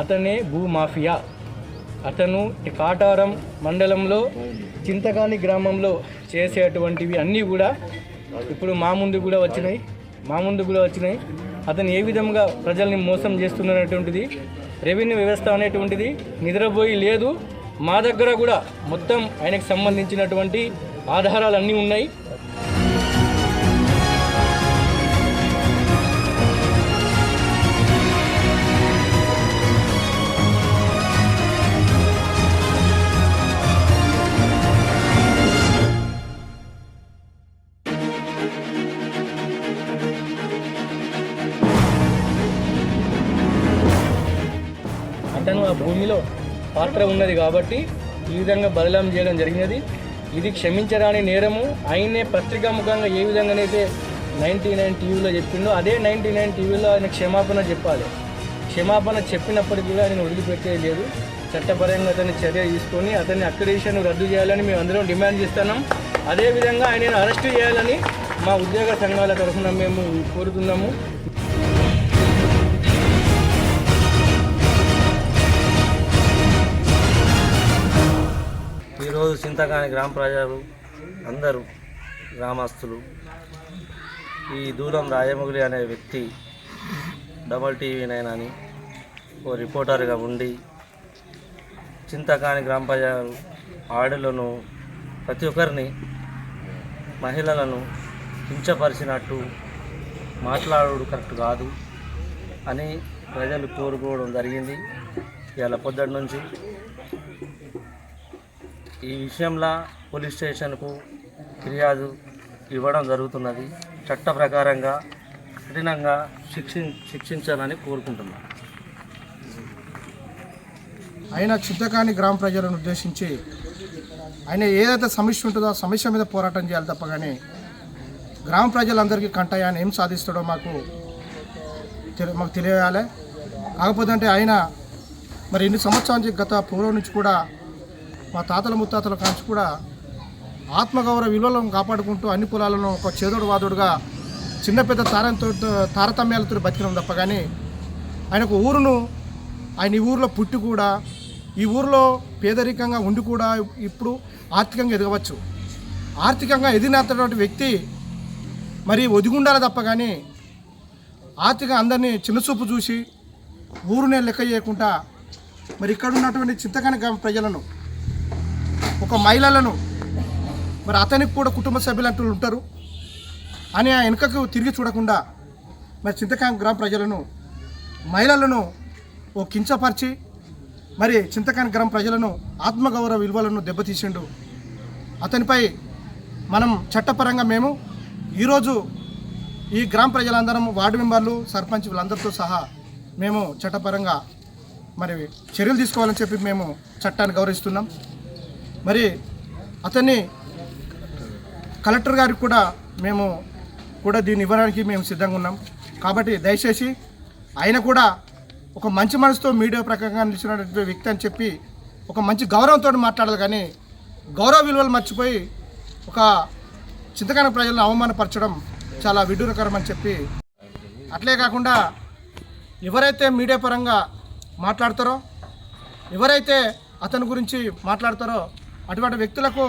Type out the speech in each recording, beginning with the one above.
అతనే భూమాఫియా. అతను కాటారం మండలంలో చింతకాని గ్రామంలో చేసేటువంటివి అన్నీ కూడా ఇప్పుడు మా ముందు కూడా వచ్చినాయి. మా ముందు కూడా వచ్చినాయి. అతను ఏ విధంగా ప్రజల్ని మోసం చేస్తున్నటువంటిది రెవెన్యూ వ్యవస్థ అనేటువంటిది నిద్రపోయి లేదు. మా దగ్గర కూడా మొత్తం ఆయనకు సంబంధించినటువంటి ఆధారాలు అన్నీ ఉన్నాయి. భూమిలో పాత్ర ఉన్నది కాబట్టి ఈ విధంగా బదలాం చేయడం జరిగినది. ఇది క్షమించరాని నేరము. ఆయనే పత్రికాముఖంగా ఏ విధంగానైతే నైంటీ నైన్ టీవీలో చెప్పిండో అదే నైంటీ నైన్ టీవీలో ఆయన క్షమాపణ చెప్పాలి. క్షమాపణ చెప్పినప్పటికీ కూడా ఆయన వదిలిపెట్టేది లేదు. చట్టపరంగా అతన్ని చర్య తీసుకొని అతని అక్రిడేషన్ రద్దు చేయాలని మేము అందరం డిమాండ్ చేస్తున్నాం. అదేవిధంగా ఆయనను అరెస్ట్ చేయాలని మా ఉద్యోగ సంఘాల తరఫున మేము కోరుతున్నాము. ఈరోజు చింతకాని గ్రామ ప్రజలు అందరూ గ్రామస్తులు. ఈ దూరం రాజమౌళి అనే వ్యక్తి డబల్ టీవీ నైన్ అని ఓ రిపోర్టర్గా ఉండి చింతకాని గ్రామ ప్రజలు ఆడలను ప్రతి ఒక్కరిని మహిళలను కించపరిచినట్టు మాట్లాడు కరెక్ట్ కాదు అని ప్రజలు కోరుకోవడం జరిగింది. ఇవాళ పొద్దుటి నుంచి ఈ విషయంలో పోలీస్ స్టేషన్కు ఫిర్యాదు ఇవ్వడం జరుగుతున్నది. చట్ట ప్రకారంగా కఠినంగా శిక్షి శిక్షించాలని కోరుకుంటున్నాను ఆయన చిత్తకాని గ్రామ ప్రజలను ఉద్దేశించి ఆయన ఏదైతే సమస్య ఉంటుందో ఆ సమస్య మీద పోరాటం చేయాలి తప్ప కానీ గ్రామ ప్రజలందరికీ కంట ఆయన ఏం సాధిస్తాడో మాకు మాకు తెలియాలి. కాకపోతే అంటే ఆయన మరి ఎన్ని సంవత్సరాల నుంచి గత పూర్వం నుంచి కూడా మా తాతల ముత్తాతల కాంచి కూడా ఆత్మగౌరవ విలువలను కాపాడుకుంటూ అన్ని కులాలను ఒక చేదోడు వాదోడుగా చిన్న పెద్ద తారంతో తారతమ్యాలతో బతికినాం తప్ప కానీ ఆయనకు ఊరును ఆయన ఈ ఊరిలో పుట్టి కూడా ఈ ఊరిలో పేదరికంగా ఉండి కూడా ఇప్పుడు ఆర్థికంగా ఎదగవచ్చు. ఆర్థికంగా ఎదిగినటువంటి వ్యక్తి మరి ఒదిగుండాలి తప్ప కానీ ఆర్థిక అందరినీ చిన్నచూపు చూసి ఊరునే లెక్క చేయకుండా మరి ఇక్కడ ఉన్నటువంటి చింతకాని గ్రామ ప్రజలను ఒక మహిళలను మరి అతనికి కూడా కుటుంబ సభ్యులు అంటూ ఉంటారు. అని ఆ వెనుకకు తిరిగి చూడకుండా మరి చింతకాని గ్రామ ప్రజలను మహిళలను ఓ కించపరిచి మరి చింతకాని గ్రామ ప్రజలను ఆత్మగౌరవ విలువలను దెబ్బతీసిండు. అతనిపై మనం చట్టపరంగా మేము ఈరోజు ఈ గ్రామ ప్రజలందరం వార్డు మెంబర్లు సర్పంచ్ వీళ్ళందరితో సహా మేము చట్టపరంగా మరి చర్యలు తీసుకోవాలని చెప్పి మేము చట్టాన్ని గౌరవిస్తున్నాం. మరి అతన్ని కలెక్టర్ గారికి కూడా మేము కూడా దీన్ని ఇవ్వడానికి మేము సిద్ధంగా ఉన్నాం. కాబట్టి దయచేసి ఆయన కూడా ఒక మంచి మనసుతో మీడియా ప్రకారంగా నిలిచినటువంటి వ్యక్తి అని చెప్పి ఒక మంచి గౌరవంతో మాట్లాడాలి కానీ గౌరవ విలువలు మర్చిపోయి ఒక చింతకాని ప్రజలను అవమానపరచడం చాలా విడ్డూరకరం అని చెప్పి అట్లే కాకుండా ఎవరైతే మీడియా పరంగా మాట్లాడతారో ఎవరైతే అతని గురించి మాట్లాడతారో అటువంటి వ్యక్తులకు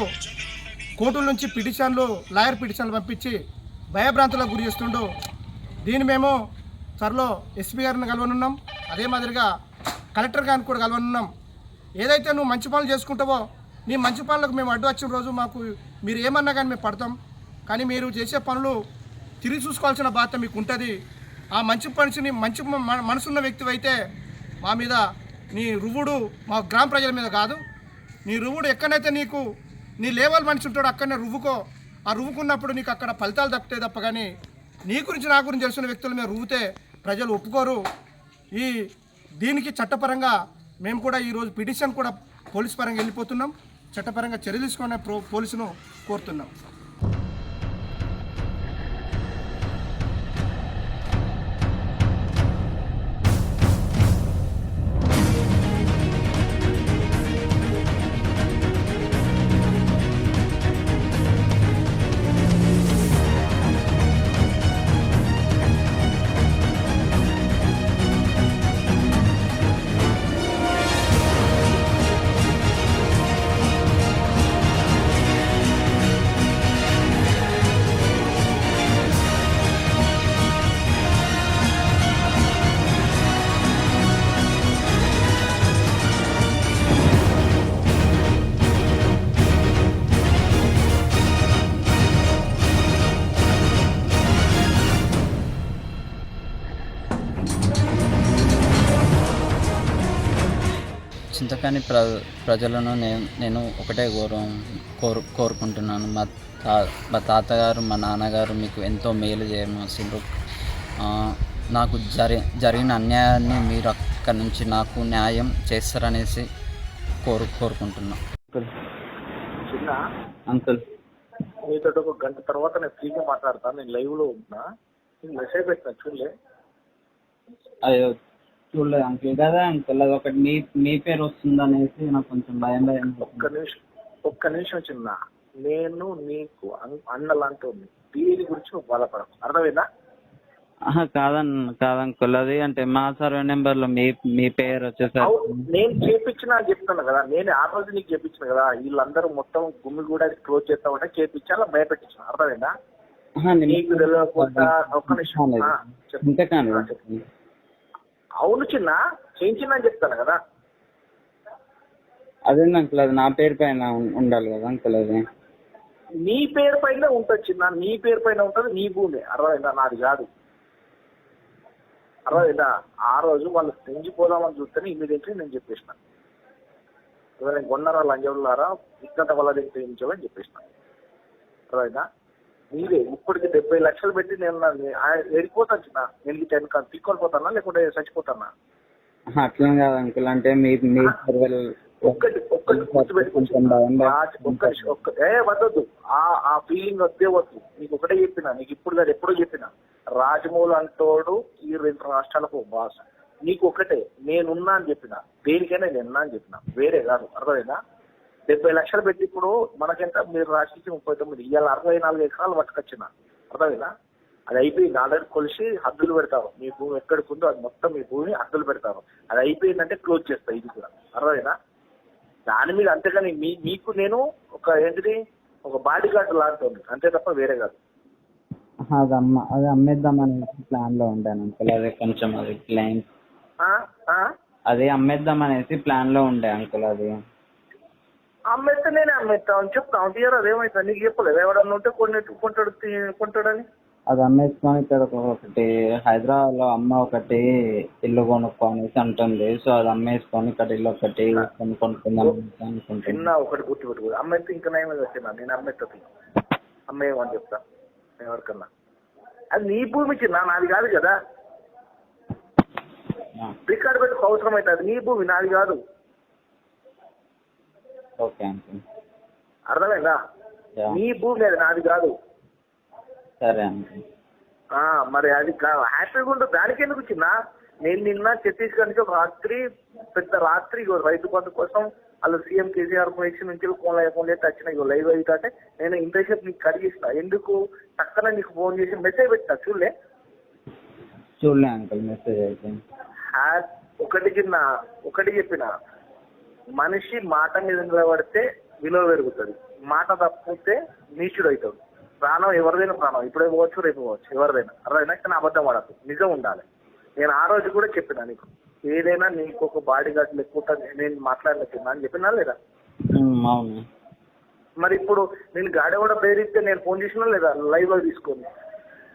కోర్టుల నుంచి పిటిషన్లు లాయర్ పిటిషన్లు పంపించి భయభ్రాంతులకు గురి చేస్తుండు. దీన్ని మేము త్వరలో ఎస్పీ గారిని కలవనున్నాం. అదే మాదిరిగా కలెక్టర్ గారిని కూడా కలవనున్నాం. ఏదైతే నువ్వు మంచి పనులు చేసుకుంటావో నీ మంచి పనులకు మేము అడ్డు వచ్చిన రోజు మాకు మీరు ఏమన్నా కానీ మేము పడతాం. కానీ మీరు చేసే పనులు తిరిగి చూసుకోవాల్సిన బాధ్యత మీకు ఉంటుంది. ఆ మంచి మనిషిని మంచి మనసున్న వ్యక్తి అయితే మా మీద నీ రువుడు మా గ్రామ ప్రజల మీద కాదు. నీ రువుడు ఎక్కడైతే నీకు నీ లేవల్ మనిషి ఉంటాడో అక్కడనే రువ్వుకో. ఆ రువ్వుకున్నప్పుడు నీకు అక్కడ ఫలితాలు దక్కుతాయి తప్ప కానీ నీ గురించి నా గురించి తెలిసిన వ్యక్తుల మీద రువ్వుతే ప్రజలు ఒప్పుకోరు. ఈ దీనికి చట్టపరంగా మేము కూడా ఈరోజు పిటిషన్ కూడా పోలీస్ పరంగా వెళ్ళిపోతున్నాం. చట్టపరంగా చర్య తీసుకునే ప్రో పోలీసును కోరుతున్నాం. చింతకాని ప్ర ప్రజలను నేను నేను ఒకటే కోరు కోరు కోరుకుంటున్నాను. మా తా మా తాతగారు మా నాన్నగారు మీకు ఎంతో మేలు చేయమోసిండ్రు నాకు జరి జరిగిన అన్యాయాన్ని మీరు అక్కడి నుంచి నాకు న్యాయం చేస్తారనేసి కోరు కోరుకుంటున్నాను చిన్న. అంకుల్. మీతో ఒక గంట తర్వాత నేను ఫ్రీగా మాట్లాడతాను. నేను లైవ్లో ఉన్నా. నేను మెసేజ్ పెట్టిన చూడలే. అయ్యో. చూడలేదు అంకుల్. కదా అంకుల్? అది ఒకటి మీ మీ పేరు వస్తుందనేసి నాకు కొంచెం భయం భయం ఒక్క నిమిషం ఒక్క నిమిషం చిన్న. నేను నీకు అన్- అన్న లాంటి. దీని గురించి నువ్వు బాధపడకు. అర్థమైందా? కాదన్ కాదంకుల్ అది అంటే మా సర్వే నెంబర్లో మీ మీ పేరు వచ్చేసరికి అవు- నేను చేపించిన చెప్తాను కదా. నేను ఆ రోజు నీకు చేపించిన కదా. వీళ్ళందరూ మొత్తం గుమ్మి కూడా క్లోజ్ చేస్తామంటే చేపించాలా? భయపెట్టించిన అర్థమైందా? నీకు తెలియకుండా ఒక్క నిమిషం. ఆ, చెప్పు. ఇంతకాని ఆ, చెప్పు. అవును చిన్న చేయించిన అని చెప్తాను కదా. అదే అంకుల్ అది నా పేరు పైన ఉండాలి కదా అంకుల్ అది? నీ పేరు పైన ఉంటుంది చిన్న నీ పేరు పైన ఉంటుంది నీ భూమి. అర్థమైందా? నాది కాదు. అర్థమైందా? ఆ రోజు వాళ్ళు తెంగిపోదామని చూస్తేనే ఇమీడియట్లీ నేను చెప్పేసిన. నేను కొన్నారా లంజవులారా వాళ్ళ దగ్గర తెగించమని చెప్పేసిన. అర్థమైందా? మీరే ఇప్పటికి డెబ్బై లక్షలు పెట్టి నేను వెళ్ళిపోతాను చిన్న నేను టెన్ తీసుకొని పోతానా లేకుంటే చచ్చిపోతానా? అట్లేం కాదు అంకుల్. అంటే మీ మీ సర్వేలు ఒక్కటి వద్దొద్దు. ఆ ఆ ఫీలింగ్ వద్దే వద్దు. నీకు ఒకటే చెప్పిన నీకు ఇప్పుడు కాదు ఎప్పుడో చెప్పిన. రాజమౌళి అంటోడు ఈ రెండు రాష్ట్రాలకు బాస్ నీకు ఒకటే నేనున్నా అని చెప్పిన. దేనికైనా నేను అని చెప్పిన. వేరే కాదు. అర్థమైందా? డెబ్బై లక్షలు పెట్టి ఇప్పుడు మనకెంత? మీరు రాష్ట్రీకి ముప్పై తొమ్మిది. ఇవాళ అరవై నాలుగు ఎకరాలు పట్టుకొచ్చిన. అర్థమైందా? అది అయిపోయింది. ఆల్రెడీ కొలిసి హద్దులు పెడతారు. మీ భూమి ఎక్కడికి ఉందో అది మొత్తం మీ భూమి హద్దులు పెడతారు. అది అయిపోయిందంటే క్లోజ్ చేస్తా ఇది కూడా. అర్థమైనా దాని మీద అంతేగాని మీ మీకు నేను ఒక ఏంటిది? ఒక బాడీ గార్డ్ లాంటి అంతే తప్ప వేరే కాదు. అది అమ్మ అది అమ్మేద్దామని ప్లాన్లో ఉంటాను అంకుల్. అదే కొంచెం అది? ఆ? అది అమ్మేద్దాం అనేసి ప్లాన్లో ఉండే అంకుల్ అది. అమ్మేస్తే నేనే అమ్మేస్తా అని చెప్తాను తీయరు అదేమైతే నీకు చెప్పలేదు? ఎవడన్నా ఉంటే కొన్ని కొంటాడు కొంటాడని అది అమ్మేసుకొని ఇక్కడ ఒక- ఒకటి హైదరాబాద్లో అమ్మ ఒకటి ఇల్లు కొనుక్కో అనేసి అంటుంది. సో అది అమ్మేసుకొని ఇక్కడ ఇల్లు ఒకటి కొను కొనుక్కుందాం చిన్న ఒకటి గుర్తుపెట్టుకో అమ్మేస్తే ఇంకా నయమే వచ్చిన నేను అమ్మేస్తా తీ. అమ్మేయమని చెప్తా? ఎవరికన్నా? అది నీ భూమి చిన్న. నాది కాదు కదా. రికార్డు పెట్టుకో అవసరం అవుతుంది నీ భూమి నాది కాదు. Okay uncle. అర్థమైందా? నీ భూమి అది నాది కాదు. సరే అంకుల్. ఆ, మరి అది హ్యాపీగా ఉండదు దానికి ఎందుకు వచ్చిందా నేను నిన్న ఛత్తీస్గఢ్ నుంచి ఒక రాత్రి పెద్ద రాత్రి రైతు బంధు కోసం వాళ్ళు సీఎం కేసీఆర్ పోయి నుంచి ఫోన్ ఫోన్ వచ్చిన ఇగో లైవ్ అయితే నేను ఇంటర్షిప్ నీకు కడిగిసిన ఎందుకు? పక్కన నీకు ఫోన్ చేసి మెసేజ్ పెట్టిన చూడలే? చూడలే అంకుల్ మెసేజ్ అయితే. ఒకటి చిన్న ఒకటి చెప్పిన. మనిషి మాట మీద నిలబడితే విలువ పెరుగుతుంది. మాట తప్పితే నీచుడు అవుతాడు ప్రాణం ఎవరిదైనా ప్రాణం. ఇప్పుడే పోవచ్చు రేపు పోవచ్చు. ఎవరిదైనా. అర్థమైనా కానీ అబద్ధం పడదు నిజం ఉండాలి. నేను ఆ రోజు కూడా చెప్పిన నీకు. ఏదైనా నీకు ఒక బాడీ గార్డ్ లెక్క నేను మాట్లాడలేకున్నా అని చెప్పినా లేదా? మరి ఇప్పుడు నేను గాడెవడో బేరిస్తే నేను ఫోన్ చేసినా లేదా? లైవ్లో తీసుకొని.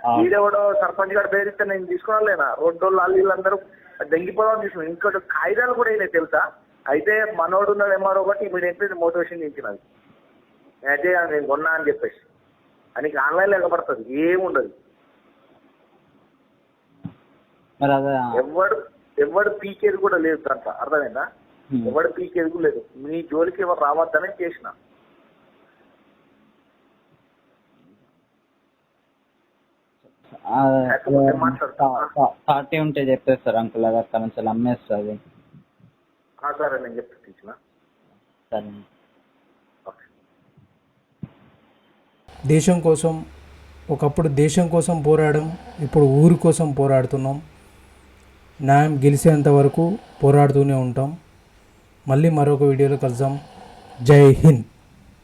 ఆ, వీడెవడో సర్పంచ్ గారు బేరిస్తే నేను తీసుకున్నా లేదా? రెండు వాళ్ళు వీళ్ళందరూ దెంగిపోదాం తీసుకున్నాను ఇంకోటి కాగితాలు కూడా అయినాయి తెలుసా? అయితే మనోడు ఉన్నాడు ఎంఆర్ఓ ఒకటి ఇమీడియట్లీ మోటివేషన్ ఇచ్చినది అయితే నేను కొన్నా అని చెప్పేసి. అని ఆన్లైన్ పడుతుంది ఏముండదు ఎవడు ఎవడు పీకేది కూడా లేదు దాంట్లో అర్థమైందా? ఎవడు పీకేది కూడా లేదు. నీ జోలికి ఎవరు రావద్దని చేసిన. థార్టీ ఉంటే చెప్పేస్తారు అంకుల్ అది అక్కడ నుంచి అమ్మేస్తుంది ఆ సరే నేను చెప్తే తీసిన సరే. దేశం కోసం ఒకప్పుడు దేశం కోసం పోరాడడం ఇప్పుడు ఊరి కోసం పోరాడుతున్నాం. న్యాయం గెలిచేంత వరకు పోరాడుతూనే ఉంటాం. మళ్ళీ మరొక వీడియోలో కలుద్దాం. జై హింద్.